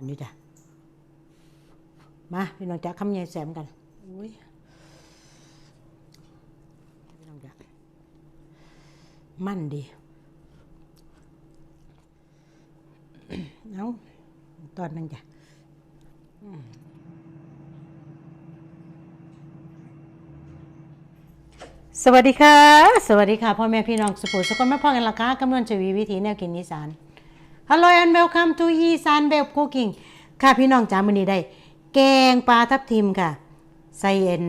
อันนี้จ้ะ มาพี่น้องจ้ะคำใหญ่แสมกันอุ้ยพี่น้องจ้ะมั่นดีเอาตอนหนึงจ้ะสวัสดีค่ะ สวัสดีค่ะพ่อแม่พี่น้องสุภูสุคนมาพ่อกันละค่ะกำนวนชวีวิถีแนวกินอีสาน Hello and welcome to อีสานแบบคุกกิ้งค่ะพี่น้องจ้ามื้อนี้ได้ แกงปลาทับทิมค่ะ ใส่เอ็น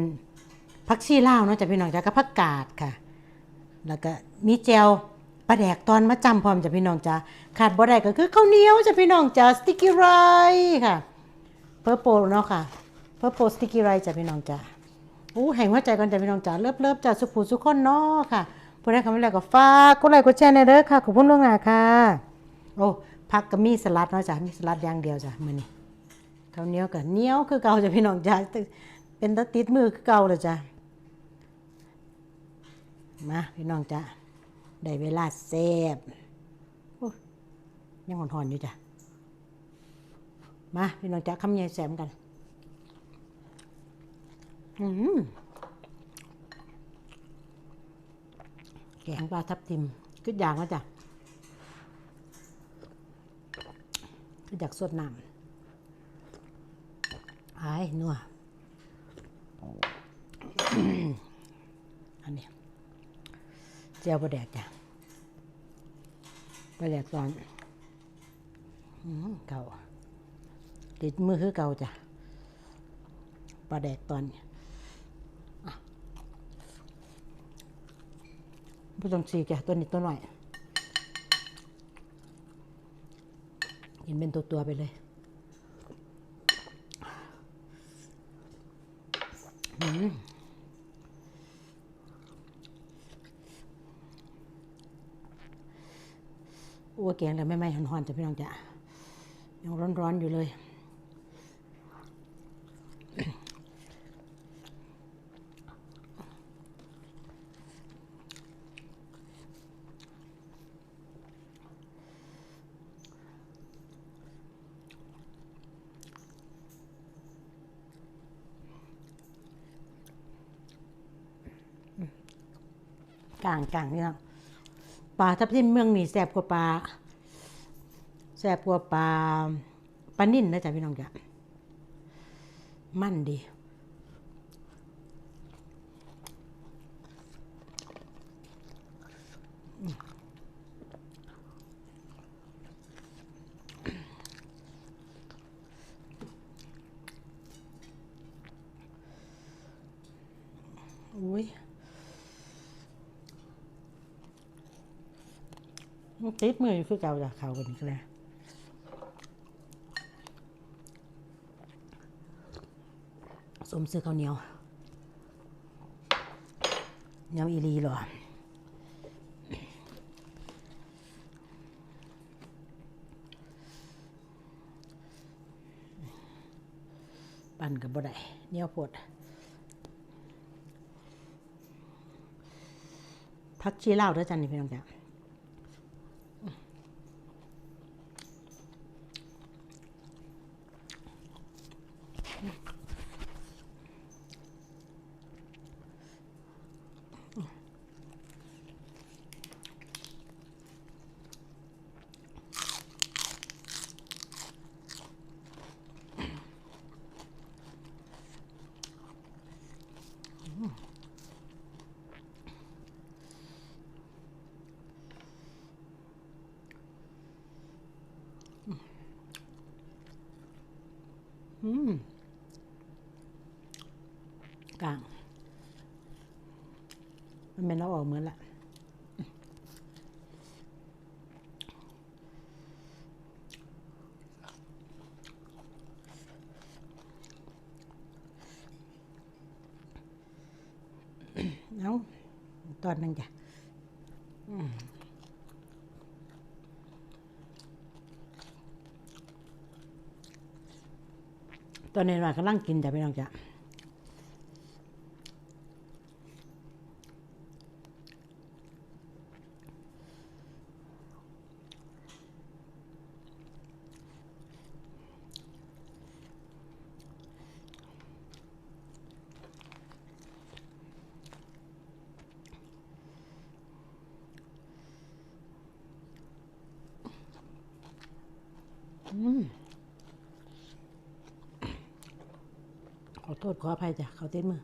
ผักชีลาวเนาะจ้ะพี่น้องจ้ากับผักกาดค่ะ แล้วก็มีแจวปลาแดกตอนมาจำพร้อมจ้ะพี่น้องจ้าขาดบ่ได้ก็คือข้าวเหนียวจ้ะพี่น้องจ้าสติกกี้ไรค่ะเพิร์โปเนาะค่ะเพิร์โปสติกกี้ไรจ้ะพี่น้องจ้าอู้แห่งหัวใจก่อนจ้ะพี่น้องจ๋าเลิฟเลิฟจ้ะสุขผูสุขคนเนาะค่ะผู้ใดคำว่าแล้วก็ฝากกดไลค์กดแชร์ในเด้อค่ะขอบคุณล่วงหน้าค่ะ โอ้ พักก็มีสลัดเนาะจ้ะมีสลัดอย่างเดียวจ้ะมื้อนี้ข้าวเหนียวกับเหนียวคือเก่าจ้ะพี่น้องจ้ะเป็นตะติดมือคือเก่าเลยจ้ะมาพี่น้องจ้ะได้เวลาแซ่บยังหอนๆอยู่จ้ะมาพี่น้องจ้ะคำใหญ่แซมกันอืมแกงปลาทับทิมก็อย่างว่าจ้ะ ก็อยากสดน้ำไอ้ายนัวอันนี้เจียวปลาแดกจ้ะปลาแดกตอนอืมเก่าติดมือคือเก่าจ้ะปลาแดกตอนเนี่ยไม่ต้องฉีกแกตัวนี้ตัวหน่อย กินเป็นตัวตัวๆไปเลยอือ้วแกงแล้วไม่ไม่หอนๆจะพี่น้องจ้ะยังร้อน ๆ อยู่เลย กลางกลางนี่นาปลาทับทิมเมืองนี่แซ่บกว่าปลาแซ่บกว่าปลาปลานิ่นนะจ๊ะพี่น้องจ้ะมันดี อุ้ยมัน ติดมืออยู่คือเก่าจากเขากันก็แล้สมซื้อข้าวเหนียวเหนียวอีหลีหรอปั่นกับบ่ได้เหนียวโพดพักชีลาวด้วยจันนี่พี่น้องจ้ะอืม กลาง มันเป็นเราออกเหมือนละเอาตอนนึงจ้ะตอนนี้เรากำลังกินจ้ะพี่น้องจ้ะ ขอโทษขออภัยจ้ะเขาเต้นมือ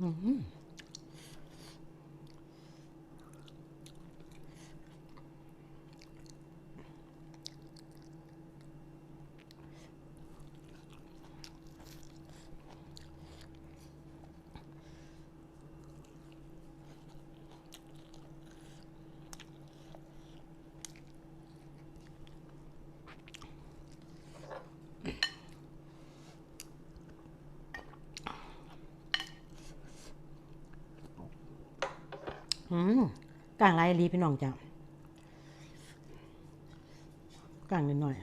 Mm-hmm. อืมกลางไรลีพี่น้องจ้ะกลางนิดหน่อย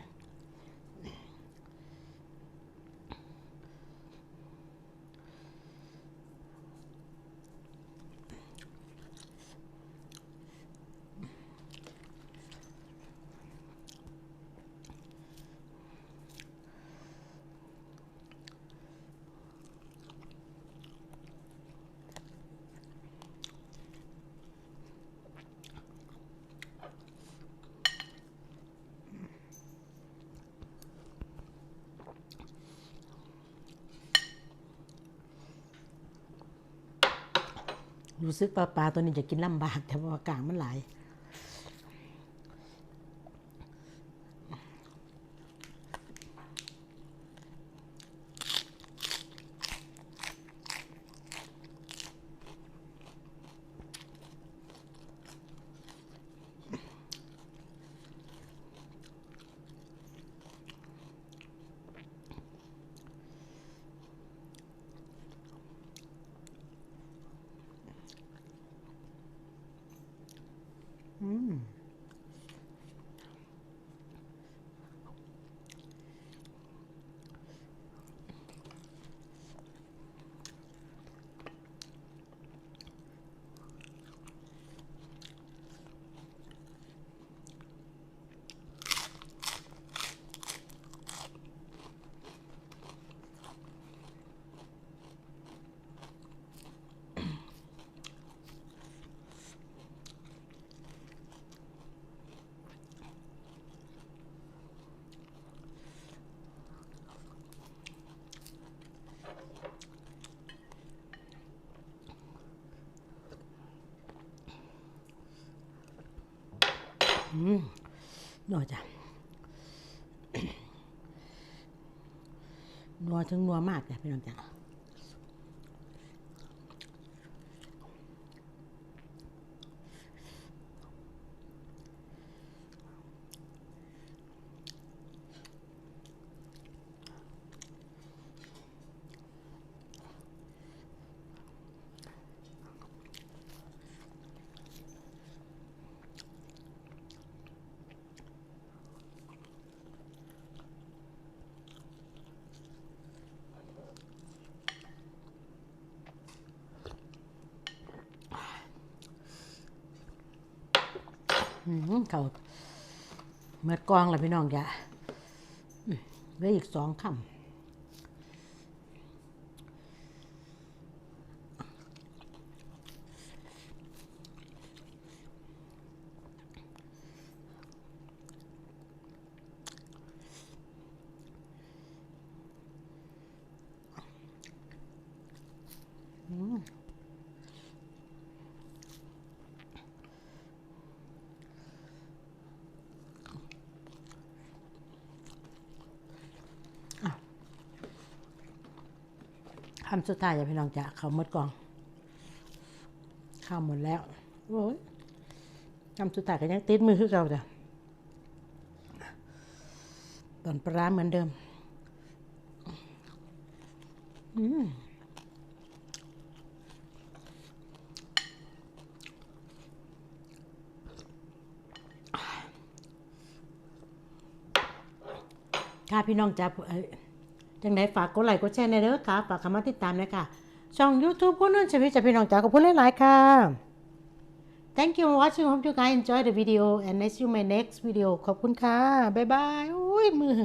รู้สึกปลาปลาตัวนี้จะกินลำบากแต่ว่ากลางมันหลาย นัวจ้ะนัวถึงนัวมากจ้ะพี่น้องจ้ะ เขาเมื่อกองแล้วพี่น้องจ้ะเหลืออีกสองคำ คำสุดท้ายอย่าพี่น้องจ้ะเข้าหมดกองเข้าหมดแล้วโอ้ยคำสุดท้ายก็ยังติดมือคือเก่าจ้ะตอนปลาเหมือนเดิมข้าพี่น้องจ้า จังไดฝากกดไลค์กดแชร์ในเด้อค่ะ ฝากคำมาติดตามด้วยค่ะ ช่อง YouTube คนนุ่นชีวิตจะพี่น้องจ๋าขอบคุณหลายๆค่ะ Thank you for watching hope you guys enjoy the video and see you my next video ขอบคุณค่ะ บ๊ายบาย อุ้ยมือ